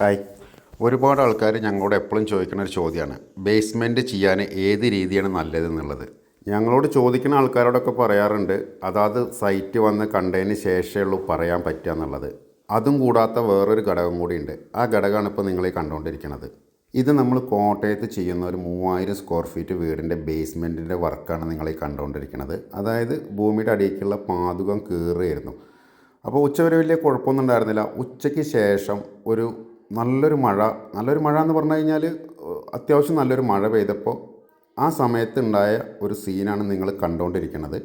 Hi. ഒരുപാട് ആൾക്കാർ ഞങ്ങളോട് എപ്പോഴും ചോദിക്കുന്ന ഒരു ചോദ്യമാണ് ബേസ്മെന്റ് ചെയ്യാൻ ഏത് രീതിയാണ് നല്ലതെന്നുള്ളത്? ഞങ്ങളോട് ചോദിക്കുന്ന ആൾക്കാരോടൊക്കെ പറയാറുണ്ട് അതാത് സൈറ്റ് വന്ന് കണ്ടതിന് ശേഷമേ ഉള്ളൂ പറയാൻ പറ്റുക എന്നുള്ളത്. അതും കൂടാത്ത വേറൊരു ഘടകം കൂടിയുണ്ട്. ആ ഘടകമാണ് ഇപ്പോൾ നിങ്ങൾ ഈ കണ്ടുകൊണ്ടിരിക്കുന്നത് ഇത് നമ്മൾ കോട്ടയത്ത് ചെയ്യുന്ന ഒരു മൂവായിരം സ്ക്വയർ ഫീറ്റ് വീടിന്റെ ബേസ്മെന്റിന്റെ വർക്കാണ് നിങ്ങൾ ഈ കണ്ടുകൊണ്ടിരിക്കുന്നത് അതായത് ഭൂമിയുടെ അടിയിലേക്കുള്ള പാതുകം കീറുകയായിരുന്നു. അപ്പോൾ ഉച്ചവരെ വലിയ കുഴപ്പമൊന്നും ഉണ്ടായിരുന്നില്ല. ഉച്ചയ്ക്ക് ശേഷം ഒരു നല്ലൊരു മഴ നല്ലൊരു മഴ എന്ന് പറഞ്ഞു കഴിഞ്ഞാൽ അത്യാവശ്യം നല്ലൊരു മഴ പെയ്തപ്പോൾ ആ സമയത്ത് ഉണ്ടായ ഒരു സീനാണ് നിങ്ങൾ കണ്ടുകൊണ്ടിരിക്കുന്നത്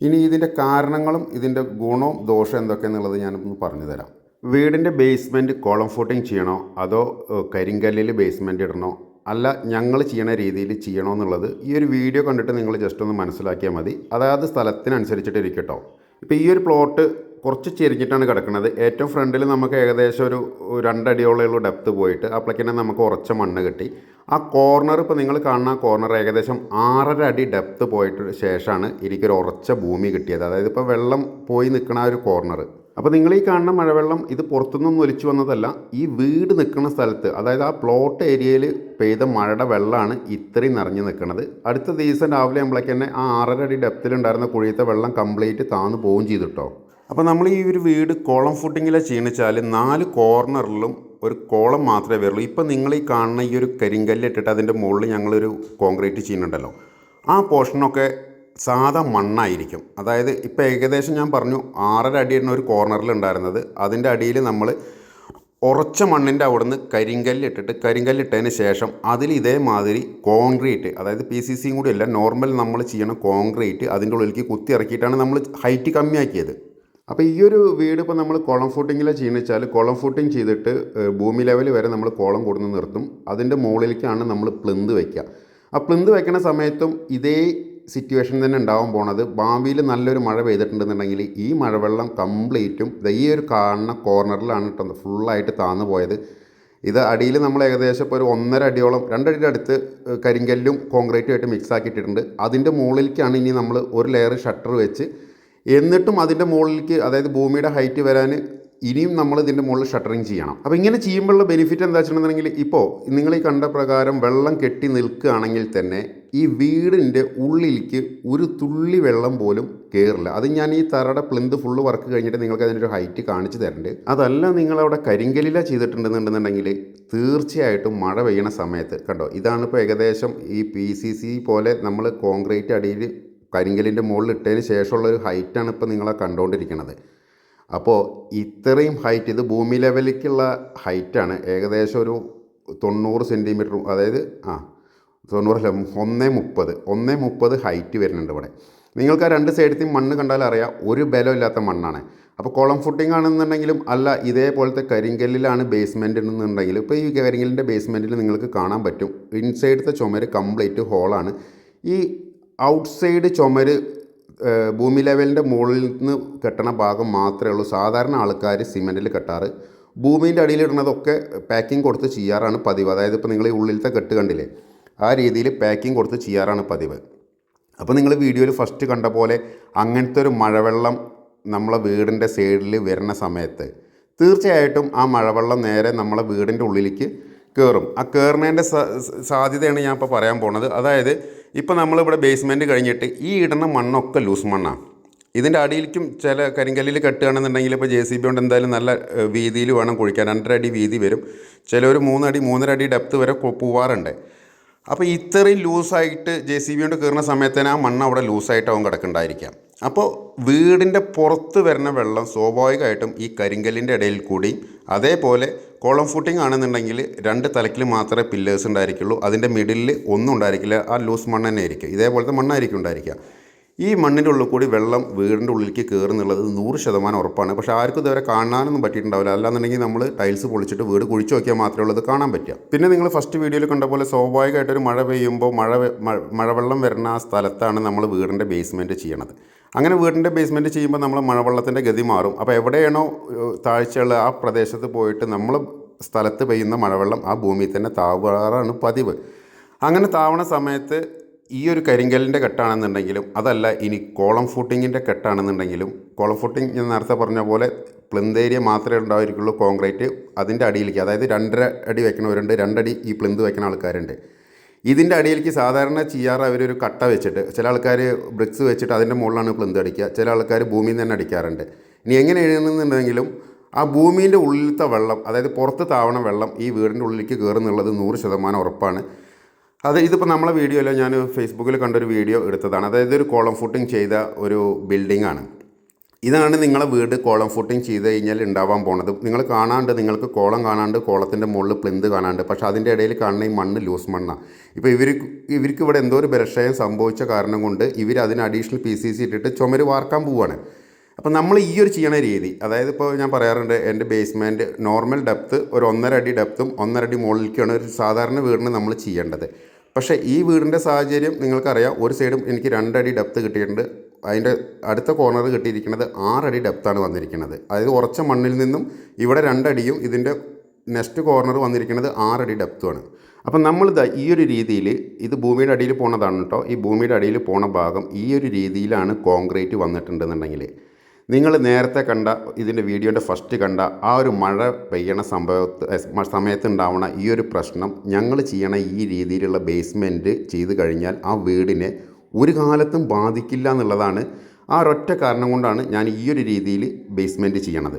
ഇനി ഇതിന്റെ കാരണങ്ങളും ഇതിന്റെ ഗുണവും ദോഷം എന്തൊക്കെയെന്നുള്ളത് ഞാനൊന്ന് പറഞ്ഞു തരാം. വീടിന്റെ ബേസ്മെന്റ് കോളം ഫൂട്ടിങ് ചെയ്യണോ? അതോ കരിങ്കല്ലിൽ ബേസ്മെന്റ് ഇടണോ? അല്ല ഞങ്ങൾ ചെയ്യണ രീതിയിൽ ചെയ്യണോ എന്നുള്ളത് ഈ ഒരു വീഡിയോ കണ്ടിട്ട് നിങ്ങൾ ജസ്റ്റ് ഒന്ന് മനസ്സിലാക്കിയാൽ മതി. അതായത് സ്ഥലത്തിനനുസരിച്ചിട്ട് ഇരിക്കട്ടോ ഇപ്പോൾ ഈ ഒരു പ്ലോട്ട് കുറച്ച് ചെരിഞ്ഞിട്ടാണ് കിടക്കുന്നത്. ഏറ്റവും ഫ്രണ്ടിൽ നമുക്ക് ഏകദേശം ഒരു രണ്ടടിയോളമുള്ള ഡെപ്ത് പോയിട്ട്. അപ്പോഴേക്കിനെ നമുക്ക് ഉറച്ച മണ്ണ് കിട്ടി. ആ കോർണർ ഇപ്പോൾ നിങ്ങൾ കാണുന്ന കോർണർ ഏകദേശം ആറര അടി ഡെപ്ത് പോയിട്ട് ശേഷമാണ് എനിക്കൊരു ഉറച്ച ഭൂമി കിട്ടിയത്. അതായത് ഇപ്പോൾ വെള്ളം പോയി നിൽക്കുന്ന ആ ഒരു കോർണർ അപ്പോൾ നിങ്ങൾ ഈ കാണുന്ന മഴവെള്ളം ഇത് പുറത്തുനിന്നും ഒലിച്ചു വന്നതല്ല ഈ വീട് നിൽക്കുന്ന സ്ഥലത്ത് അതായത് ആ പ്ലോട്ട് ഏരിയയിൽ പെയ്ത മഴയുടെ വെള്ളമാണ് ഇത്രയും നിറഞ്ഞു നിൽക്കുന്നത് അടുത്ത ദിവസം രാവിലെ ആകുമ്പോഴേക്ക് തന്നെ ആ ആറര അടി ഡെപ്തിലുണ്ടായിരുന്ന കുഴിയത്തെ വെള്ളം കംപ്ലീറ്റ് താന്നു പോവുകയും ചെയ്തിട്ടോ അപ്പോൾ നമ്മൾ ഈ ഒരു വീട് കോളം ഫുട്ടിങ്ങിലെ ചെയ്യണിച്ചാൽ നാല് കോർണറിലും ഒരു കോളം മാത്രമേ വരുള്ളൂ. ഇപ്പം നിങ്ങൾ ഈ കാണുന്ന ഈ ഒരു കരിങ്കല്ല് ഇട്ടിട്ട് അതിന്റെ മുകളിൽ ഞങ്ങളൊരു കോൺക്രീറ്റ് ചെയ്യുന്നുണ്ടല്ലോ ആ പോർഷനൊക്കെ സാധാ മണ്ണായിരിക്കും. അതായത് ഇപ്പോൾ ഏകദേശം ഞാൻ പറഞ്ഞു ആറര അടിയാണ് ഒരു കോർണറിൽ ഉണ്ടായിരുന്നത്. അതിന്റെ അടിയിൽ നമ്മൾ ഉറച്ച മണ്ണിന്റെ അവിടുന്ന് കരിങ്കല്ലിട്ടിട്ട് കരിങ്കല്ലിട്ടതിന് ശേഷം അതിൽ ഇതേമാതിരി കോൺക്രീറ്റ് അതായത് പി സി സിയും കൂടി അല്ല നോർമൽ നമ്മൾ ചെയ്യണ കോൺക്രീറ്റ് അതിന്റെ ഉള്ളിലേക്ക് കുത്തി ഇറക്കിയിട്ടാണ് നമ്മൾ ഹൈറ്റ് കമ്മിയാക്കിയത്. അപ്പോൾ ഈ ഒരു വീട് ഇപ്പോൾ നമ്മൾ കോളം ഫൂട്ടിങ്ങിലെ ചെയ്യുന്ന വെച്ചാൽ കുളം ഫൂട്ടിങ് ചെയ്തിട്ട് ഭൂമി ലെവൽ വരെ നമ്മൾ കോളം കൊടുന്ന് നിർത്തും. അതിന്റെ മുകളിലേക്കാണ് നമ്മൾ പ്ലിന്ത് വയ്ക്കുക ആ പ്ലിന്ത് വയ്ക്കുന്ന സമയത്തും ഇതേ സിറ്റുവേഷൻ തന്നെ ഉണ്ടാവാൻ പോണത്. ഭാവിയിൽ നല്ലൊരു മഴ പെയ്തിട്ടുണ്ടെന്നുണ്ടെങ്കിൽ ഈ മഴവെള്ളം കംപ്ലീറ്റും ഈ ഒരു കാണുന്ന കോർണറിലാണ് കിട്ടുന്നത് ഫുള്ളായിട്ട് താന്നു പോയത്. ഇത് അടിയിൽ നമ്മൾ ഏകദേശം ഇപ്പോൾ ഒരു ഒന്നര അടിയോളം രണ്ടടിയുടെ അടുത്ത് കരിങ്കല്ലും കോൺക്രീറ്റും ആയിട്ട് മിക്സ് ആക്കിയിട്ടുണ്ട് അതിന്റെ മുകളിലേക്കാണ് ഇനി നമ്മൾ ഒരു ലെയർ ഷട്ടർ വെച്ച് എന്നിട്ടും അതിന്റെ മുകളിലേക്ക് അതായത് ഭൂമിയുടെ ഹൈറ്റ് വരാൻ ഇനിയും നമ്മൾ ഇതിന്റെ മുകളിൽ ഷട്ടറിങ് ചെയ്യണം. അപ്പോൾ ഇങ്ങനെ ചെയ്യുമ്പോഴുള്ള ബെനിഫിറ്റ് എന്താ വെച്ചിട്ടുണ്ടെങ്കിൽ ഇപ്പോൾ നിങ്ങൾ ഈ കണ്ട പ്രകാരം വെള്ളം കെട്ടി നിൽക്കുകയാണെങ്കിൽ തന്നെ ഈ വീടിന്റെ ഉള്ളിലേക്ക് ഒരു തുള്ളി വെള്ളം പോലും കയറില്ല അത് ഞാൻ ഈ തറയുടെ പ്ലിന്ത് ഫുള്ള് വർക്ക് കഴിഞ്ഞിട്ട് നിങ്ങൾക്ക് അതിന്റെ ഒരു ഹൈറ്റ് കാണിച്ചു തരണ്ട്. അതല്ല നിങ്ങളവിടെ കരിങ്കലില ചെയ്തിട്ടുണ്ടെന്നുണ്ടെന്നുണ്ടെങ്കിൽ തീർച്ചയായിട്ടും മഴ പെയ്യണ സമയത്ത് കണ്ടോ? ഇതാണ് ഇപ്പോൾ ഏകദേശം ഈ പി സി സി പോലെ നമ്മൾ കോൺക്രീറ്റ് അടിയിൽ കരിങ്കലിന്റെ മുകളിൽ ഇട്ടതിന് ശേഷമുള്ള ഒരു ഹൈറ്റാണ് ഇപ്പോൾ നിങ്ങളെ കണ്ടുകൊണ്ടിരിക്കുന്നത് അപ്പോൾ ഇത്രയും ഹൈറ്റ് ഇത് ഭൂമി ലെവലിലേക്കുള്ള ഹൈറ്റാണ്. ഏകദേശം ഒരു തൊണ്ണൂറ് സെന്റിമീറ്റർ അതായത് ആ തൊണ്ണൂറല്ല ഒന്നേ മുപ്പത് ഒന്നേ മുപ്പത് ഹൈറ്റ് വരുന്നുണ്ട് ഇവിടെ. നിങ്ങൾക്ക് ആ രണ്ട് സൈഡിലും മണ്ണ് കണ്ടാൽ അറിയാം ഒരു ബലമില്ലാത്ത മണ്ണാണ്. അപ്പോൾ കുളം ഫുട്ടിംഗ് ആണെന്നുണ്ടെങ്കിലും അല്ല ഇതേപോലത്തെ കരിങ്കല്ലിലാണ് ബേസ്മെന്റ് എന്നുണ്ടെങ്കിൽ ഇപ്പോൾ ഈ കരിങ്കല്ലിന്റെ ബേസ്മെന്റിൽ നിങ്ങൾക്ക് കാണാൻ പറ്റും. ഇൻസൈഡത്തെ ചുമര് കംപ്ലീറ്റ് ഹോളാണ് ഈ ഔട്ട്സൈഡ് ചുമര് ഭൂമി ലെവലിന്റെ മുകളിൽ നിന്ന് കെട്ടണ ഭാഗം മാത്രമേ ഉള്ളൂ. സാധാരണ ആൾക്കാർ സിമെന്റിൽ കെട്ടാറ്. ഭൂമിന്റെ അടിയിലിടുന്നതൊക്കെ പാക്കിംഗ് കൊടുത്ത് ചെയ്യാറാണ് പതിവ്. അതായത് ഇപ്പോൾ നിങ്ങൾ ഈ ഉള്ളിലത്തെ കെട്ട് കണ്ടില്ലേ ആ രീതിയിൽ പാക്കിംഗ് കൊടുത്ത് ചെയ്യാറാണ് പതിവ്. അപ്പോൾ നിങ്ങൾ വീഡിയോയിൽ ഫസ്റ്റ് കണ്ട പോലെ അങ്ങനത്തെ ഒരു മഴവെള്ളം നമ്മളെ വീടിന്റെ സൈഡിൽ വരുന്ന സമയത്ത് തീർച്ചയായിട്ടും ആ മഴവെള്ളം നേരെ നമ്മളെ വീടിന്റെ ഉള്ളിലേക്ക് കയറും ആ കയറുന്നതിന്റെ സാധ്യതയാണ് ഞാൻ ഇപ്പോൾ പറയാൻ പോണത്. അതായത് ഇപ്പോൾ നമ്മളിവിടെ ബേസ്മെന്റ് കഴിഞ്ഞിട്ട് ഈ ഇടുന്ന മണ്ണൊക്കെ ലൂസ് മണ്ണാണ് ഇതിന്റെ അടിയിലേക്കും ചില കരിങ്കല്ലിൽ കെട്ടുകയാണെന്നുണ്ടെങ്കിൽ ഇപ്പോൾ ജെ സി ബി കൊണ്ട് എന്തായാലും നല്ല വീതിയിൽ വേണം കുഴിക്കാൻ. രണ്ടര അടി വീതി വരും. ചിലർ മൂന്നടി മൂന്നര അടി ഡെപ്ത് വരെ പോവാറുണ്ട്. അപ്പോൾ ഇത്രയും ലൂസായിട്ട് ജെ സി ബി കൊണ്ട് കയറുന്ന സമയത്ത് ആ മണ്ണ് അവിടെ ലൂസായിട്ടാവും കിടക്കുന്നുണ്ടായിരിക്കാം അപ്പോൾ വീടിന്റെ പുറത്ത് വരുന്ന വെള്ളം സ്വാഭാവികമായിട്ടും ഈ കരിങ്കല്ലിന്റെ ഇടയിൽ കൂടി അതേപോലെ കോളം ഫൂട്ടിംഗ് ആണെന്നുണ്ടെങ്കിൽ രണ്ട് തലക്കിൽ മാത്രമേ പില്ലേഴ്സ് ഉണ്ടായിരിക്കുള്ളൂ അതിന്റെ മിഡിലിൽ ഒന്നും ഉണ്ടായിരിക്കില്ല ആ ലൂസ് മണ്ണ് തന്നെ ആയിരിക്കും ഇതേപോലത്തെ മണ്ണായിരിക്കും ഉണ്ടായിരിക്കുക. ഈ മണ്ണിന്റെ ഉള്ളിൽ കൂടി വെള്ളം വീടിന്റെ ഉള്ളിലേക്ക് കയറുന്നുള്ളത് നൂറ് ശതമാനം ഉറപ്പാണ് പക്ഷേ ആർക്കും ഇതുവരെ കാണാനൊന്നും പറ്റിയിട്ടുണ്ടാവില്ല അല്ലാന്നുണ്ടെങ്കിൽ നമ്മൾ ടൈൽസ് പൊളിച്ചിട്ട് വീട് കുഴിച്ചു നോക്കിയാൽ മാത്രമേ ഉള്ളത് കാണാൻ പറ്റുക. പിന്നെ നിങ്ങൾ ഫസ്റ്റ് വീഡിയോയിൽ കണ്ട പോലെ സ്വാഭാവികമായിട്ടൊരു മഴ പെയ്യുമ്പോൾ മഴ മഴ- മഴവെള്ളം വരുന്ന ആ സ്ഥലത്താണ് നമ്മൾ വീടിന്റെ ബേസ്മെന്റ് ചെയ്യണത്. അങ്ങനെ വീടിന്റെ ബേസ്മെന്റ് ചെയ്യുമ്പോൾ നമ്മൾ മഴവെള്ളത്തിന്റെ ഗതി മാറും. അപ്പോൾ എവിടെയാണോ താഴ്ചയുള്ള ആ പ്രദേശത്ത് പോയിട്ട് നമ്മൾ സ്ഥലത്ത് പെയ്യുന്ന മഴവെള്ളം ആ ഭൂമിയിൽ തന്നെ താവാറാണ് പതിവ്. അങ്ങനെ താവണ സമയത്ത് ഈ ഒരു കരിങ്കലിന്റെ കെട്ടാണെന്നുണ്ടെങ്കിലും അതല്ല ഇനി കോളം ഫൂട്ടിങ്ങിന്റെ കെട്ടാണെന്നുണ്ടെങ്കിലും കോളം ഫൂട്ടിങ് ഞാൻ നേരത്തെ പറഞ്ഞ പോലെ പ്ലിന്തേരിയ മാത്രമേ ഉണ്ടായിരിക്കുള്ളൂ കോൺക്രീറ്റ് അതിന്റെ അടിയിലേക്ക്. അതായത് രണ്ടര അടി വെക്കണവരുണ്ട് രണ്ടടി ഈ പ്ലിന്ത് വയ്ക്കുന്ന ആൾക്കാരുണ്ട്. ഇതിന്റെ അടിയിലേക്ക് സാധാരണ ചെയ്യാറ് അവരൊരു കട്ട വെച്ചിട്ട് ചില ആൾക്കാർ ബ്രിക്സ് വെച്ചിട്ട് അതിന്റെ മുകളിലാണ് പ്ലിന്ത് അടിക്കുക ചില ആൾക്കാർ ഭൂമിയിൽ നിന്ന് തന്നെ അടിക്കാറുണ്ട്. ഇനി എങ്ങനെ എഴുതുന്നുണ്ടെങ്കിലും ആ ഭൂമിന്റെ ഉള്ളിലത്തെ വെള്ളം അതായത് പുറത്ത് താവണ വെള്ളം ഈ വീടിന്റെ ഉള്ളിലേക്ക് കയറുന്നുള്ളത് നൂറ് ശതമാനം ഉറപ്പാണ്. അത് ഇതിപ്പോൾ നമ്മളെ വീഡിയോയിലോ ഞാൻ ഫേസ്ബുക്കിൽ കണ്ടൊരു വീഡിയോ എടുത്തതാണ്. അതായത് ഒരു കോളം ഫുട്ടിങ് ചെയ്ത ഒരു ബിൽഡിംഗ് ആണ്. ഇതാണ് നിങ്ങളെ വീട് കോളം ഫുട്ടിങ് ചെയ്ത് കഴിഞ്ഞാൽ ഉണ്ടാവാൻ പോണത്. നിങ്ങൾ കാണാണ്ട് നിങ്ങൾക്ക് കോളം കാണാണ്ട് കോളത്തിന്റെ മുകളിൽ പ്ലിന്ത് കാണാണ്ട് പക്ഷേ അതിന്റെ ഇടയിൽ കാണുന്ന ഈ മണ്ണ് ലൂസ് മണ്ണാണ് ഇപ്പോൾ ഇവർ ഇവർക്ക് ഇവിടെ എന്തോ ഒരു ബലക്ഷയം സംഭവിച്ച കാരണം കൊണ്ട് ഇവർ അതിന് അഡീഷണൽ പി സി സി ഇട്ടിട്ട് ചുമര് വാർക്കാൻ പോവുകയാണ് അപ്പോൾ നമ്മൾ ഈ ഒരു ചെയ്യണ രീതി അതായത് ഇപ്പോൾ ഞാൻ പറയാറുണ്ട് എന്റെ ബേസ്മെന്റ് നോർമൽ ഡെപ്ത്ത് ഒരു ഒന്നര അടി ഡെപ്ത്തും ഒന്നര അടി മുകളിലേക്കാണ് ഒരു സാധാരണ വീടിന് നമ്മൾ ചെയ്യേണ്ടത്. പക്ഷേ ഈ വീടിന്റെ സാഹചര്യം നിങ്ങൾക്കറിയാം ഒരു സൈഡും എനിക്ക് രണ്ടടി ഡെപ്ത്ത് കിട്ടിയിട്ടുണ്ട്. അതിന്റെ അടുത്ത കോർണർ കിട്ടിയിരിക്കുന്നത് ആറടി ഡെപ്ത്താണ് വന്നിരിക്കുന്നത്. അതായത് ഉറച്ച മണ്ണിൽ നിന്നും ഇവിടെ രണ്ടടിയും ഇതിന്റെ നെക്സ്റ്റ് കോർണർ വന്നിരിക്കുന്നത് ആറടി ഡെപ്തുമാണ് അപ്പം നമ്മൾ ഈ ഒരു രീതിയിൽ ഇത് ഭൂമിയുടെ അടിയിൽ പോണതാണ് കേട്ടോ ഈ ഭൂമിയുടെ അടിയിൽ പോണ ഭാഗം ഈ ഒരു രീതിയിലാണ് കോൺക്രീറ്റ് വന്നിട്ടുണ്ടെന്നുണ്ടെങ്കിൽ നിങ്ങൾ നേരത്തെ കണ്ട ഇതിന്റെ വീഡിയോന്റെ ഫസ്റ്റ് കണ്ട ആ ഒരു മഴ പെയ്യണ സംഭവത്ത് സമയത്തുണ്ടാവണ ഈ ഒരു പ്രശ്നം ഞങ്ങൾ ചെയ്യണ ഈ രീതിയിലുള്ള ബേസ്മെന്റ് ചെയ്ത് കഴിഞ്ഞാൽ ആ വീടിനെ ഒരു കാലത്തും ബാധിക്കില്ല എന്നുള്ളതാണ് ആ ഒരൊറ്റ കാരണം കൊണ്ടാണ് ഞാൻ ഈ ഒരു രീതിയിൽ ബേസ്മെന്റ് ചെയ്യണത്.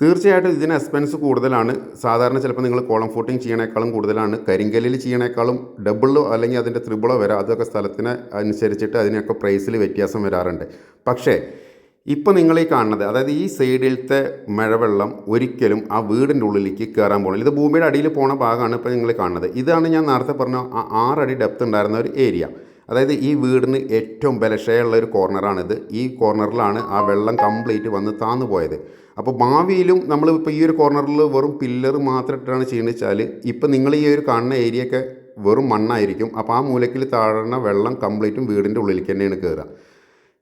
തീർച്ചയായിട്ടും ഇതിന് എക്സ്പെൻസ് കൂടുതലാണ്. സാധാരണ ചിലപ്പോൾ നിങ്ങൾ കോളം ഫോട്ടിങ് ചെയ്യണേക്കാളും കൂടുതലാണ്. കരിങ്കല്ലിൽ ചെയ്യണേക്കാളും ഡബിളോ അല്ലെങ്കിൽ അതിന്റെ ത്രിബിളോ വരാം. അതൊക്കെ സ്ഥലത്തിന് അനുസരിച്ചിട്ട് അതിനൊക്കെ പ്രൈസിൽ വ്യത്യാസം വരാറുണ്ട്. പക്ഷേ ഇപ്പോൾ നിങ്ങൾ ഈ കാണുന്നത് അതായത് ഈ സൈഡിലത്തെ മഴവെള്ളം ഒരിക്കലും ആ വീടിന്റെ ഉള്ളിലേക്ക് കയറാൻ പോകണം ഇത് ഭൂമിയുടെ അടിയിൽ പോണ ഭാഗമാണ് ഇപ്പോൾ നിങ്ങൾ കാണുന്നത്. ഇതാണ് ഞാൻ നേരത്തെ പറഞ്ഞ ആ ആറടി ഡെപ്ത് ഉണ്ടായിരുന്ന ഒരു ഏരിയ അതായത് ഈ വീടിന് ഏറ്റവും ബലക്ഷയുള്ള ഒരു കോർണറാണിത്. ഈ കോർണറിലാണ് ആ വെള്ളം കംപ്ലീറ്റ് വന്ന് താന്നു പോയത്. അപ്പോൾ ഭാവിയിലും നമ്മൾ ഇപ്പോൾ ഈ ഒരു കോർണറിൽ വെറും പില്ലർ മാത്രം ഇട്ടാണ് ചെയ്യുന്നത് വെച്ചാൽ ഇപ്പോൾ നിങ്ങൾ ഈ ഒരു കാണുന്ന ഏരിയയൊക്കെ വെറും മണ്ണായിരിക്കും. അപ്പോൾ ആ മൂലക്കിൽ താഴ്ന്ന വെള്ളം കംപ്ലീറ്റും വീടിന്റെ ഉള്ളിലേക്ക് തന്നെയാണ് കയറുക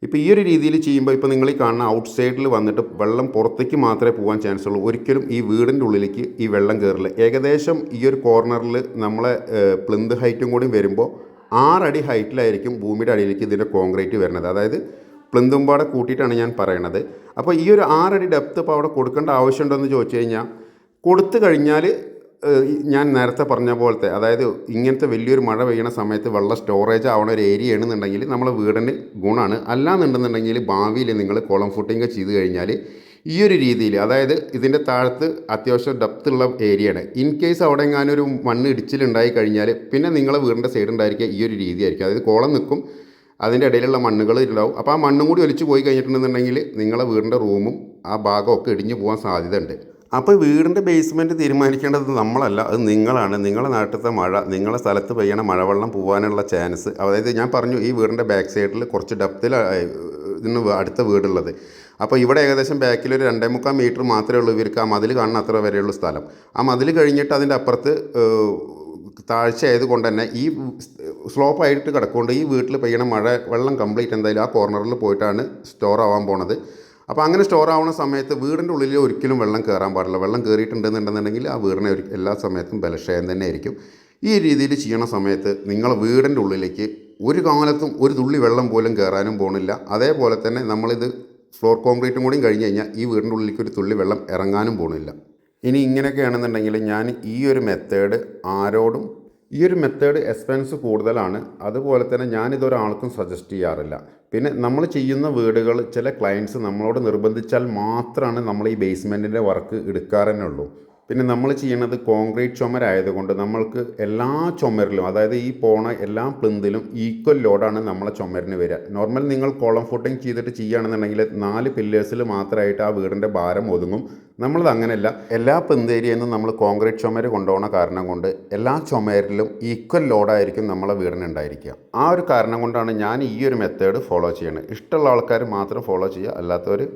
ഇപ്പോൾ ഈ ഒരു രീതിയിൽ ചെയ്യുമ്പോൾ ഇപ്പോൾ നിങ്ങൾ ഈ കാണുന്ന ഔട്ട് സൈഡിൽ വന്നിട്ട് വെള്ളം പുറത്തേക്ക് മാത്രമേ പോകാൻ ചാൻസ് ഉള്ളൂ. ഒരിക്കലും ഈ വീടിന്റെ ഉള്ളിലേക്ക് ഈ വെള്ളം കയറില്ല ഏകദേശം ഈ ഒരു കോർണറിൽ നമ്മളെ പ്ലിന്ത് ഹൈറ്റും കൂടി വരുമ്പോൾ ആറടി ഹൈറ്റിലായിരിക്കും ഭൂമിയുടെ അടിയിലേക്ക് ഇതിന്റെ കോൺക്രീറ്റ് വരുന്നത്. അതായത് പ്ലിന്തുമ്പാടെ കൂട്ടിയിട്ടാണ് ഞാൻ പറയണത്. അപ്പോൾ ഈ ഒരു ആറടി ഡെപ്ത് ഇപ്പോൾ അവിടെ കൊടുക്കേണ്ട ആവശ്യമുണ്ടോ എന്ന് ചോദിച്ചു കഴിഞ്ഞാൽ കൊടുത്തു കഴിഞ്ഞാൽ ഞാൻ നേരത്തെ പറഞ്ഞ പോലത്തെ അതായത് ഇങ്ങനത്തെ വലിയൊരു മഴ പെയ്യണ സമയത്ത് വെള്ളം സ്റ്റോറേജ് ആവണ ഒരു ഏരിയ ആണെന്നുണ്ടെങ്കിൽ നമ്മളെ വീടിന് ഗുണമാണ്. അല്ലാന്നുണ്ടെന്നുണ്ടെങ്കിൽ ഭാവിയിൽ നിങ്ങൾ കുളം ഫുട്ടിങ് ചെയ്ത് കഴിഞ്ഞാൽ ഈ ഒരു രീതിയിൽ അതായത് ഇതിന്റെ താഴത്ത് അത്യാവശ്യം ഡെപ്ത് ഉള്ള ഏരിയയാണ് ഇൻ കേസ് അവിടെ എങ്ങാനൊരു മണ്ണ് ഇടിച്ചിലുണ്ടായി കഴിഞ്ഞാൽ പിന്നെ നിങ്ങളെ വീടിന്റെ സൈഡ് ഉണ്ടായിരിക്കുക ഈ ഒരു രീതിയായിരിക്കും അതായത് കോളം നിൽക്കും അതിന്റെ ഇടയിലുള്ള മണ്ണുകൾ ഉണ്ടാവും അപ്പോൾ ആ മണ്ണും കൂടി ഒലിച്ച് പോയി കഴിഞ്ഞിട്ടുണ്ടെന്നുണ്ടെങ്കിൽ നിങ്ങളെ വീടിന്റെ റൂമും ആ ഭാഗമൊക്കെ ഇടിഞ്ഞു പോകാൻ സാധ്യതയുണ്ട്. അപ്പോൾ വീടിന്റെ ബേസ്മെന്റ് തീരുമാനിക്കേണ്ടത് നമ്മളല്ല അത് നിങ്ങളാണ്. നിങ്ങളെ നാട്ടിലത്തെ മഴ നിങ്ങളെ സ്ഥലത്ത് പെയ്യണ മഴവെള്ളം പോകാനുള്ള ചാൻസ് അതായത് ഞാൻ പറഞ്ഞു ഈ വീടിന്റെ ബാക്ക് സൈഡിൽ കുറച്ച് ഡെപ്തിൽ ഇതിന് അടുത്ത വീടുള്ളത്. അപ്പോൾ ഇവിടെ ഏകദേശം ബാക്കിൽ ഒരു രണ്ടേ മുക്കാൽ മീറ്റർ മാത്രമേ ഉള്ളൂ ഇവർക്ക് ആ മതിൽ കാണുന്ന അത്ര വരെയുള്ള സ്ഥലം. ആ മതിൽ കഴിഞ്ഞിട്ട് അതിന്റെ അപ്പുറത്ത് ഏഹ്, താഴ്ച ആയതുകൊണ്ട് തന്നെ ഈ സ്ലോപ്പ് ആയിട്ട് കിടക്കൊണ്ട് ഈ വീട്ടിൽ പെയ്യണ മഴ വെള്ളം കംപ്ലീറ്റ് എന്തായാലും ആ കോർണറിൽ പോയിട്ടാണ് സ്റ്റോർ ആവാൻ പോണത്. അപ്പോൾ അങ്ങനെ സ്റ്റോർ ആവുന്ന സമയത്ത് വീടിന്റെ ഉള്ളിൽ ഒരിക്കലും വെള്ളം കയറാൻ പാടില്ല. വെള്ളം കയറിയിട്ടുണ്ടെന്നുണ്ടെന്നുണ്ടെങ്കിൽ ആ വീടിനെ എല്ലാ സമയത്തും ബലക്ഷയം തന്നെ ആയിരിക്കും. ഈ രീതിയിൽ ചെയ്യണ സമയത്ത് നിങ്ങൾ വീടിന്റെ ഉള്ളിലേക്ക് ഒരു കാലത്തും ഒരു തുള്ളി വെള്ളം പോലും കയറാനും പോകുന്നില്ല അതേപോലെ തന്നെ നമ്മളിത് ഫ്ലോർ കോൺക്രീറ്റും കൂടി കഴിഞ്ഞ് കഴിഞ്ഞാൽ ഈ വീടിന്റെ ഉള്ളിലേക്ക് ഒരു തുള്ളി വെള്ളം ഇറങ്ങാനും പോകുന്നില്ല ഇനി ഇങ്ങനെയൊക്കെയാണെന്നുണ്ടെങ്കിൽ ഞാൻ ഈ ഒരു മെത്തേഡ് ആരോടും ഈ ഒരു മെത്തേഡ് എക്സ്പെൻസ് കൂടുതലാണ്. അതുപോലെ തന്നെ ഞാനിതൊരാൾക്കും സജസ്റ്റ് ചെയ്യാറില്ല. പിന്നെ നമ്മൾ ചെയ്യുന്ന വീടുകൾ ചില ക്ലയൻസ് നമ്മളോട് നിർബന്ധിച്ചാൽ മാത്രമാണ് നമ്മൾ ഈ ബേസ്മെന്റിന്റെ വർക്ക് എടുക്കാറന്നെ ഉള്ളൂ പിന്നെ നമ്മൾ ചെയ്യുന്നത് കോൺക്രീറ്റ് ചുമരായതുകൊണ്ട് നമ്മൾക്ക് എല്ലാ ചുമരിലും അതായത് ഈ പോണ എല്ലാ പ്ലിന്തിലും ഈക്വൽ ലോഡാണ് നമ്മളെ ചുമരിന് വരിക. നോർമൽ നിങ്ങൾ കോളം ഫുട്ടിങ് ചെയ്തിട്ട് ചെയ്യുകയാണെന്നുണ്ടെങ്കിൽ നാല് പില്ലേഴ്സിൽ മാത്രമായിട്ട് ആ വീടിന്റെ ഭാരം ഒതുങ്ങും. നമ്മളത് അങ്ങനെയല്ല. എല്ലാ പ്ലിന്ത് ഏരിയയിൽ നിന്നും നമ്മൾ കോൺക്രീറ്റ് ചുമര് കൊണ്ടുപോകുന്ന കാരണം കൊണ്ട് എല്ലാ ചുമരിലും ഈക്വൽ ലോഡായിരിക്കും നമ്മളെ വീടിന് ഉണ്ടായിരിക്കുക. ആ ഒരു കാരണം കൊണ്ടാണ് ഞാൻ ഈ ഒരു മെത്തേഡ് ഫോളോ ചെയ്യുന്നത്. ഇഷ്ടമുള്ള ആൾക്കാർ മാത്രം ഫോളോ ചെയ്യുക. അല്ലാത്തവർ